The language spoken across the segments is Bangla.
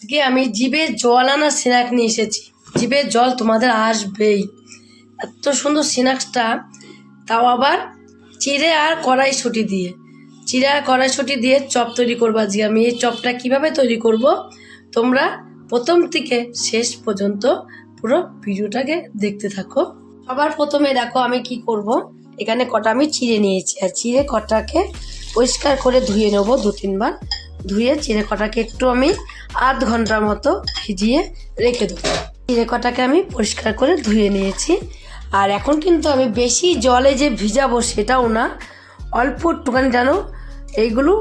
আজকে আমি জিভে জল আনা স্ন্যাক নিয়ে এসেছি। জিভে জল তোমাদের আসবেই। এত সুন্দর স্ন্যাক্সটা তাও আবার চিড়ে আর কড়াইশুঁটি দিয়ে। চিড়ে আর কড়াইশুঁটি দিয়ে চপ তৈরি করব আজকে। আমি এই চপটা কীভাবে তৈরি করব? তোমরা প্রথম থেকে শেষ পর্যন্ত পুরো ভিডিওটাকে দেখতে থাকো। সবার প্রথমে দেখো আমি কি করব? এখানে কটা আমি চিড়ে নিয়েছি। আর চিড়ে কটাকে পরিষ্কার করে ধুয়ে নেব দু তিনবার ধুয়ে চিড়ে কটাকে একটু আমি আধ ঘণ্টার মতো ভিজিয়ে রেখে দেবো। চিড়ে কটাকে আমি পরিষ্কার করে ধুয়ে নিয়েছি। আর এখন কিন্তু আমি বেশি জলে যে ভিজাবো সেটাও না, অল্প একটুখানি যেন এইগুলো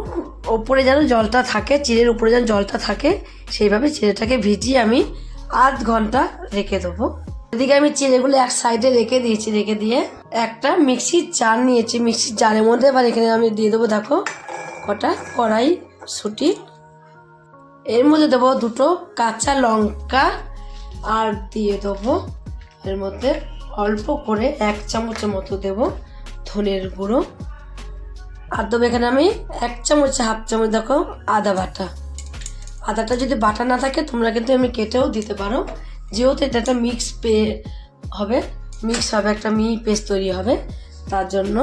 ওপরে যেন জলটা থাকে, চিড়ের উপরে যেন জলটা থাকে, সেইভাবে চিড়েটাকে ভিজিয়ে আমি আধ ঘণ্টা রেখে দেবো। এদিকে আমি চিড়েগুলো এক সাইডে রেখে দিয়েছি, রেখে দিয়ে একটা মিক্সির জার নিয়েছি। মিক্সির জারের মধ্যে এবার এখানে আমি দিয়ে দেবো, দেখো, কটা কড়াই সুটি এর মধ্যে দেবো দুটো কাঁচা লঙ্কা আর দিয়ে দেবো এর মধ্যে অল্প করে এক চামচের মতো দেবো ধনের গুঁড়ো। আর দেবো এখানে আমি এক চামচ হাফ চামচ দেখো আদা বাটা। আদাটা যদি বাটা না থাকে তোমরা কিন্তু আমি কেটেও দিতে পারো। যেহেতু এটা একটা মিক্স পে হবে মিক্স হবে, একটা মি পেস্ট তৈরি হবে। তার জন্য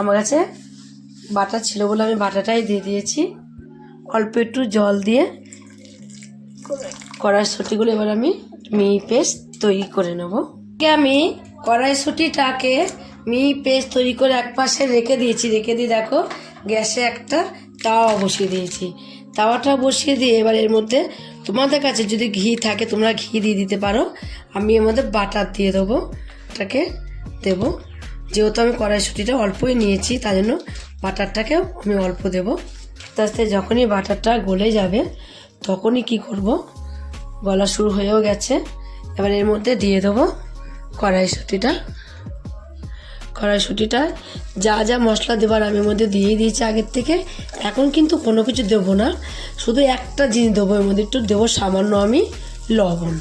আমার কাছে বাটা ছিল বলে আমি বাটাটাই দিয়ে দিয়েছি। অল্প একটু জল দিয়ে কড়াইশুটিগুলো এবার আমি মি পেস্ট তৈরি করে নেব। আমি কড়াইশুটিটাকে মি পেস্ট তৈরি করে এক পাশে রেখে দিয়েছি। রেখে দিয়ে দেখো, গ্যাসে একটা তাওয়া বসিয়ে দিয়েছি। তাওয়াটা বসিয়ে দিয়ে এবার এর মধ্যে তোমাদের কাছে যদি ঘি থাকে তোমরা ঘি দিয়ে দিতে পারো। আমি এর মধ্যে বাটার দিয়ে দেবো। এটাকে দেবো। যেহেতু আমি কড়াইশুটিটা অল্পই নিয়েছি তার জন্য বাটারটাকেও আমি অল্প দেবো। আস্তে আস্তে যখনই বাটারটা গলে যাবে, তখনই কি করব? গলা শুরু হয়েও গেছে। এবার এর মধ্যে দিয়ে দেবো কড়াইশুটিটা। কড়াইশুটিটা যা যা মশলা দেবার আমি মধ্যে দিয়েই দিয়েছি আগের থেকে, এখন কিন্তু কোনো কিছু দেবো না। শুধু একটা জিনিস দেবো এর মধ্যে, একটু দেবো সামান্য আমি লবণ।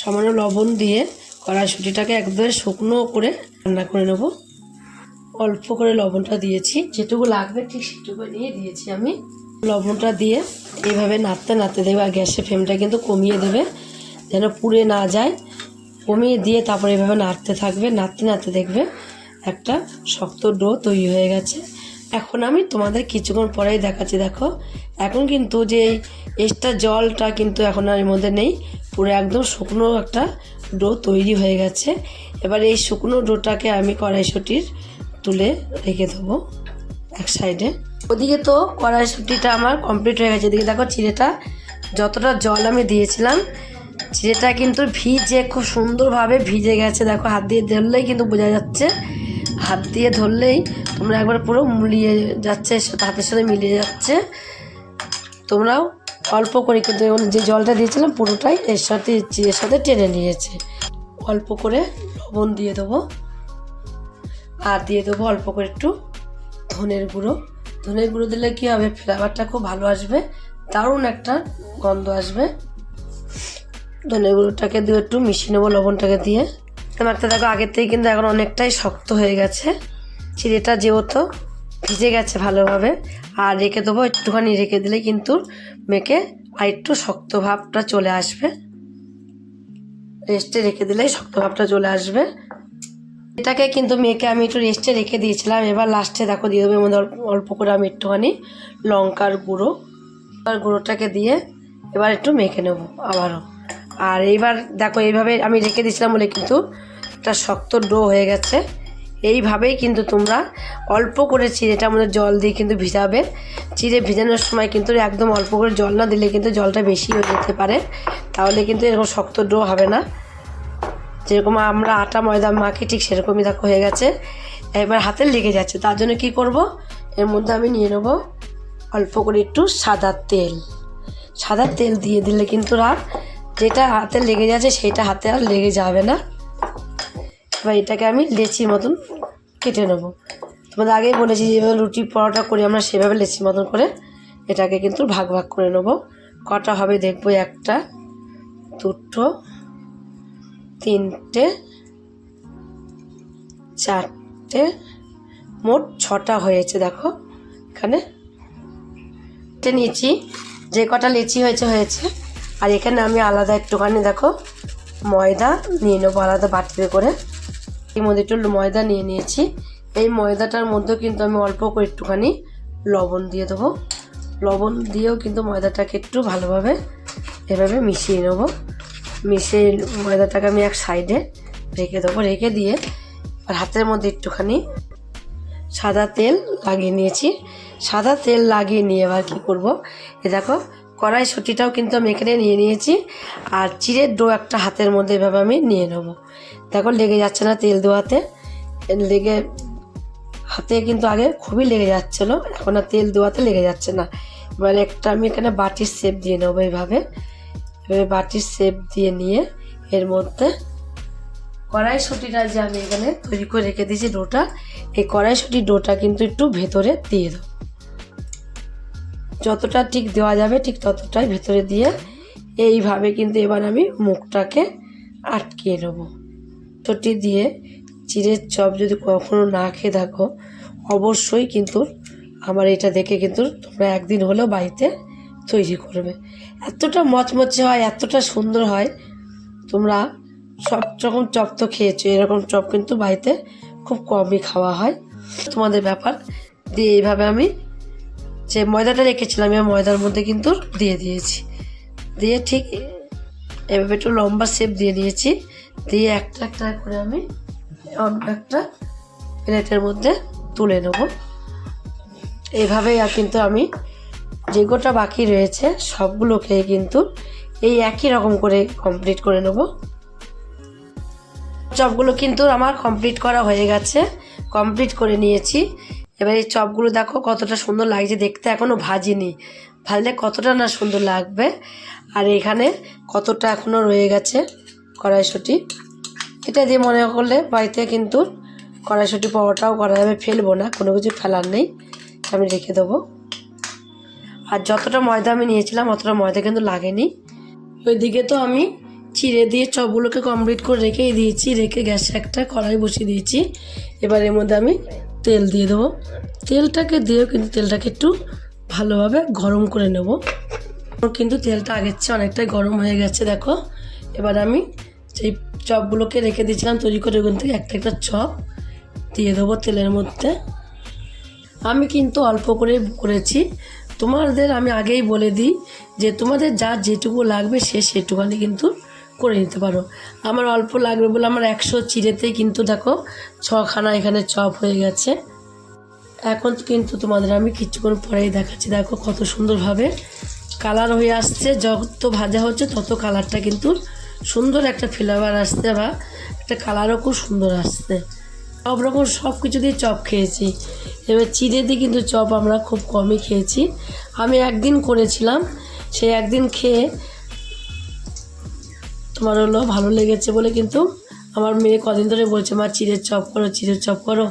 সামান্য লবণ দিয়ে কড়াইশুটিটাকে একবারে শুকনো করে রান্না করে নেব। অল্প করে লবণটা দিয়েছি। যেটুকু লাগবে ঠিক সেটুকু নিয়ে দিয়েছি আমি। লবণটা দিয়ে এইভাবে নাড়তে নাড়তে দেবে আর গ্যাসের ফ্লেমটা কিন্তু কমিয়ে দেবে যেন পুড়ে না যায়। কমিয়ে দিয়ে তারপরে এভাবে নাড়তে থাকবে। নাড়তে নাড়তে দেখবে একটা শক্ত ডো তৈরি হয়ে গেছে। এখন আমি তোমাদের কিছুক্ষণ পরেই দেখাচ্ছি। দেখো, এখন কিন্তু যে এক্সট্রা জলটা কিন্তু এখন আর এর মধ্যে নেই। পুরো একদম শুকনো একটা ডো তৈরি হয়ে গেছে। এবার এই শুকনো ডোটাকে আমি কড়াইশুটির তুলে রেখে দেবো এক সাইডে। ওদিকে তো কড়াইশুটিটা আমার কমপ্লিট হয়ে গেছে। এদিকে দেখো চিড়েটা, যতটা জল আমি দিয়েছিলাম, চিড়েটা কিন্তু ভিজে, খুব সুন্দরভাবে ভিজে গেছে। দেখো হাত দিয়ে ধরলেই কিন্তু বোঝা যাচ্ছে। হাত দিয়ে ধরলেই তোমরা একবার পুরো মুলিয়ে যাচ্ছে হাতের সাথে মিলিয়ে যাচ্ছে। তোমরাও অল্প করে কিন্তু যে জলটা দিয়েছিলাম পুরোটাই এর সাথে চিড়ের সাথে টেনে নিয়েছে। অল্প করে লবণ দিয়ে দেবো। আর দিয়ে দেবো অল্প করে একটু ধনের গুঁড়ো। ধনের গুঁড়ো দিলে কী হবে? ফ্লেভারটা খুব ভালো আসবে। দারুণ একটা গন্ধ আসবে। ধনের গুঁড়োটাকে দিয়ে একটু মিশিয়ে নেব লবণটাকে দিয়ে। মাখতে দেখো আগের থেকে কিন্তু এখন অনেকটাই শক্ত হয়ে গেছে। চিড়েটা যেহেতু ভিজে গেছে ভালোভাবে। আর রেখে দেবো, একটুখানি রেখে দিলে কিন্তু মেখে আর একটু শক্ত ভাবটা চলে আসবে। রেস্টে রেখে দিলেই শক্ত ভাবটা চলে আসবে। এটাকে কিন্তু মেয়েকে আমি একটু রেস্টে রেখে দিয়েছিলাম। এবার লাস্টে দেখো, দিয়ে দেবো অল্প অল্প করে আমি একটুখানি লঙ্কার গুঁড়ো। লঙ্কার গুঁড়োটাকে দিয়ে এবার একটু মেখে নেব আবারও। আর এইবার দেখো, এইভাবে আমি রেখে দিয়েছিলাম বলে কিন্তু একটা শক্ত ডো হয়ে গেছে। এইভাবেই কিন্তু তোমরা অল্প করে চিড়েটার মধ্যে জল দিয়ে কিন্তু ভিজাবে। চিড়ে ভিজানোর সময় কিন্তু একদম অল্প করে জল না দিলে কিন্তু জলটা বেশি হয়ে যেতে পারে। তাহলে কিন্তু এরকম শক্ত ডো হবে না। যেরকম আমরা আটা, ময়দা মাখি, ঠিক সেরকমই দেখো হয়ে গেছে। এবার হাতে লেগে যাচ্ছে। তার জন্য কি করব? এর মধ্যে আমি নিয়ে নেব অল্প করে একটু সাদা তেল। সাদা তেল দিয়ে দিলে কিন্তু আর যেটা হাতে লেগে যাচ্ছে, সেটা হাতে আর লেগে যাবে না। এবার এটাকে আমি লেচির মতন কেটে নেব। তোমাদের আগেই বলেছি যেভাবে রুটি পরোটা করি আমরা সেভাবে লেচির মতন করে এটাকে কিন্তু ভাগ ভাগ করে নেব। কটা হবে দেখব একটা, দুটো, তিনটে, চারটে, মোট ছটা হয়েছে দেখো। এখানে কেটে নিয়েছি, যে কটা লেচি হয়েছে হয়েছে। আর এখানে আমি আলাদা একটুখানি দেখো ময়দা নিয়ে নেব, আলাদা বাটিতে করে। এর মধ্যে একটু ময়দা নিয়ে নিয়েছি। এই ময়দাটার মধ্যেও কিন্তু আমি অল্প করে একটুখানি লবণ দিয়ে দেবো। লবণ দিয়েও কিন্তু ময়দাটাকে একটু ভালোভাবে এভাবে মিশিয়ে নেব। মিশিয়ে ময়দাটাকে আমি এক সাইডে রেখে দেবো। রেখে দিয়ে আর হাতের মধ্যে একটুখানি সাদা তেল লাগিয়ে নিয়েছি। সাদা তেল লাগিয়ে নিয়ে এবার কী করব? এ দেখো কড়াইশুঁটিটাও কিন্তু আমি এখানে নিয়ে নিয়েছি। আর চিড়ের ডো একটা হাতের মধ্যে এভাবে আমি নিয়ে নেব। দেখো লেগে যাচ্ছে না তেল দোয়াতে। লেগে হাতে কিন্তু আগে খুবই লেগে যাচ্ছিল, এখন আর তেল দোয়াতে লেগে যাচ্ছে না। এবার একটা আমি এখানে বাটির শেপ দিয়ে নেব এইভাবে এভাবে বাটির শেপ দিয়ে নিয়ে এর মধ্যে কড়াইশুঁটিটা যে আমি এখানে তৈরি করে রেখে দিয়েছি ডোটা, এই কড়াইশুঁটির ডোটা কিন্তু একটু ভেতরে দিয়ে দেবো। যতটা ঠিক দেওয়া যাবে, ঠিক ততটাই ভেতরে দিয়ে এইভাবে কিন্তু এবার আমি মুখটাকে আটকিয়ে নেব। চটি দিয়ে চিড়ের চপ যদি কখনো না খেয়ে থাকো, অবশ্যই কিন্তু আমার এটা দেখে কিন্তু তোমরা একদিন হলেও বাড়িতে তৈরি করবে। এতটা মচমচে হয়, এতটা সুন্দর হয়, তোমরা সব রকম চপ তো খেয়েছো, এরকম চপ কিন্তু বাড়িতে খুব কমই খাওয়া হয়। তোমাদের ব্যাপার, দিয়ে এইভাবে আমি যে ময়দাটা রেখেছিলাম এই ময়দার মধ্যে কিন্তু দিয়ে দিয়েছি। দিয়ে ঠিক এভাবে একটু লম্বা শেপ দিয়ে দিয়েছি। দিয়ে একটা একটা করে আমি অন্য একটা প্লেটের মধ্যে তুলে নেব। আর কিন্তু আমি যে গোটা বাকি রয়েছে, সবগুলোকে কিন্তু এই একই রকম করে কমপ্লিট করে নেব। চপগুলো কিন্তু আমার কমপ্লিট করা হয়ে গেছে। কমপ্লিট করে নিয়েছি। এবার এই চপগুলো দেখো কতটা সুন্দর লাগছে। দেখতে এখনও ভাজিনি। ভাজলে কতটা না সুন্দর লাগবে? আর এখানে কতটা এখনও রয়ে গেছে কড়াইশুঁটি। এটা দিয়ে মনে করলে বাড়িতে কিন্তু কড়াইশুঁটি পরোটাও করা যাবে, ফেলব না, কোনো কিছু ফেলার নেই। আমি রেখে দেবো। আর যতটা ময়দা আমি নিয়েছিলাম, অতটা ময়দা কিন্তু লাগেনি। ওইদিকে তো আমি চিড়ে দিয়ে চপগুলোকে কমপ্লিট করে রেখেই দিয়েছি, রেখে গ্যাসে একটা কড়াই বসিয়ে দিয়েছি। এবার এর মধ্যে আমি তেল দিয়ে দেবো। তেলটাকে দিয়েও কিন্তু তেলটাকে একটু ভালোভাবে গরম করে নেব। কিন্তু তেলটা আগের চেয়ে অনেকটাই গরম হয়ে গেছে, দেখো। এবার আমি সেই চপগুলোকে রেখে দিয়েছিলাম তৈরি করে ওখান থেকে একটা একটা চপ দিয়ে দেবো তেলের মধ্যে। আমি কিন্তু অল্প করে করেছি। তোমাদের আমি আগেই বলে দিই যে তোমাদের যা যেটুকু লাগবে সে সেটুকানি কিন্তু করে নিতে পারো। আমার অল্প লাগবে বলে আমার একশো চিড়েতেই কিন্তু দেখো ছখানা এখানে চপ হয়ে গেছে। এখন কিন্তু তোমাদের আমি কিছুক্ষণ পরেই দেখাচ্ছি, দেখো কত সুন্দরভাবে কালার হয়ে আসছে। যত ভাজা হচ্ছে তত কালারটা কিন্তু সুন্দর একটা ফ্লেভার আসছে বা একটা কালারও খুব সুন্দর আসছে। সব রকম সব কিছু দিয়ে চপ খেয়েছি। এবার চিড়ে দিয়ে কিন্তু চপ আমরা খুব কমই খেয়েছি। আমি একদিন করেছিলাম, সেই একদিন খেয়ে তোমার হলো ভালো লেগেছে বলে কিন্তু আমার মেয়ে কদিন ধরে বলছে, মা, চিড়ের চপ করো, চিড়ের চপ করো।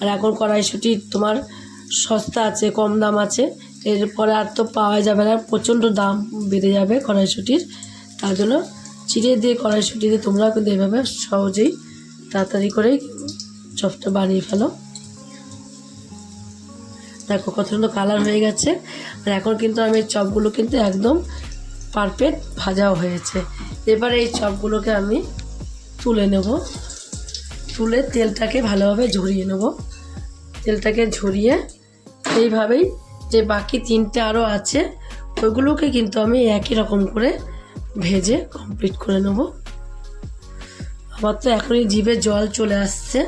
আর এখন কড়াইশুটি তোমার সস্তা আছে, কম দাম আছে। এরপরে আর তো পাওয়া যাবে না, প্রচণ্ড দাম বেড়ে যাবে কড়াইশুটির। তার জন্য চিড়ে দিয়ে কড়াইশুটি দিয়ে তোমরাও কিন্তু এভাবে সহজেই তাড়াতাড়ি করেই চপটা বানিয়ে ফেলো। দেখো কত সুন্দর কালার হয়ে গেছে। আর এখন কিন্তু আমি চপগুলো কিন্তু একদম পারফেক্ট ভাজাও হয়েছে। এবারে এই চপগুলোকে আমি তুলে নেব। তুলে তেলটাকে ভালোভাবে ঝরিয়ে নেব। তেলটাকে ঝরিয়ে এইভাবেই যে বাকি তিনটে আরও আছে ওইগুলোকে কিন্তু আমি একই রকম করে ভেজে কমপ্লিট করে নেব। আমার তো এখনই জিভে জল চলে আসছে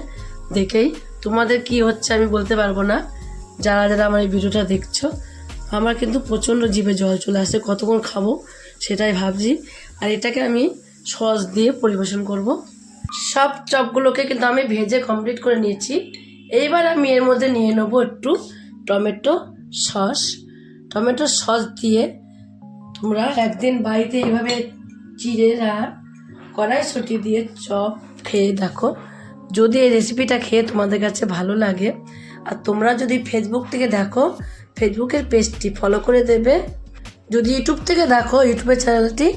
দেখেই। তোমাদের কি হচ্ছে আমি বলতে পারব না। যারা যারা আমার এই ভিডিওটা দেখছ, আমার কিন্তু প্রচণ্ড জিভে জল চলে আসছে। কতক্ষণ খাব সেটাই ভাবছি। আর এটাকে আমি সস দিয়ে পরিবেশন করব। সব চপগুলোকে কিন্তু আমি ভেজে কমপ্লিট করে নিয়েছি। এইবার আমি এর মধ্যে নিয়ে নেব একটু টমেটো সস। টমেটো সস দিয়ে তোমরা একদিন বাড়িতে এইভাবে চিড়েরা কড়াইশুঁটি দিয়ে চপ খেয়ে দেখো। যদি এই রেসিপিটা খেয়ে তোমাদের কাছে ভালো লাগে, আর তোমরা যদি ফেসবুক থেকে দেখো ফেসবুকের পেজটি ফলো করে দেবে। যদি ইউটিউব থেকে দেখো ইউটিউবের চ্যানেলটি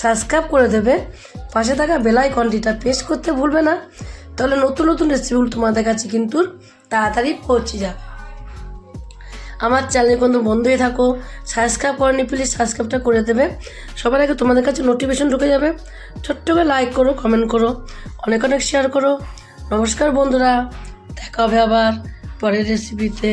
সাবস্ক্রাইব করে দেবে। পাশে থাকা বেলাইকনটিটা প্রেস করতে ভুলবে না। তাহলে নতুন নতুন রেসিপিগুলো তোমাদের কাছে কিন্তু তাড়াতাড়ি পৌঁছে যাবে। আমার চ্যানেল কিন্তু বন্ধ হয়ে থাকো সাবস্ক্রাইব করেনি প্লিজ সাবস্ক্রাইবটা করে দেবে। সবার আগে তোমাদের কাছে নোটিফিকেশন ঢুকে যাবে। ছোট্ট করে লাইক করো কমেন্ট করো, অনেক অনেক শেয়ার করো। নমস্কার বন্ধুরা, দেখা হবে আবার পরের রেসিপিতে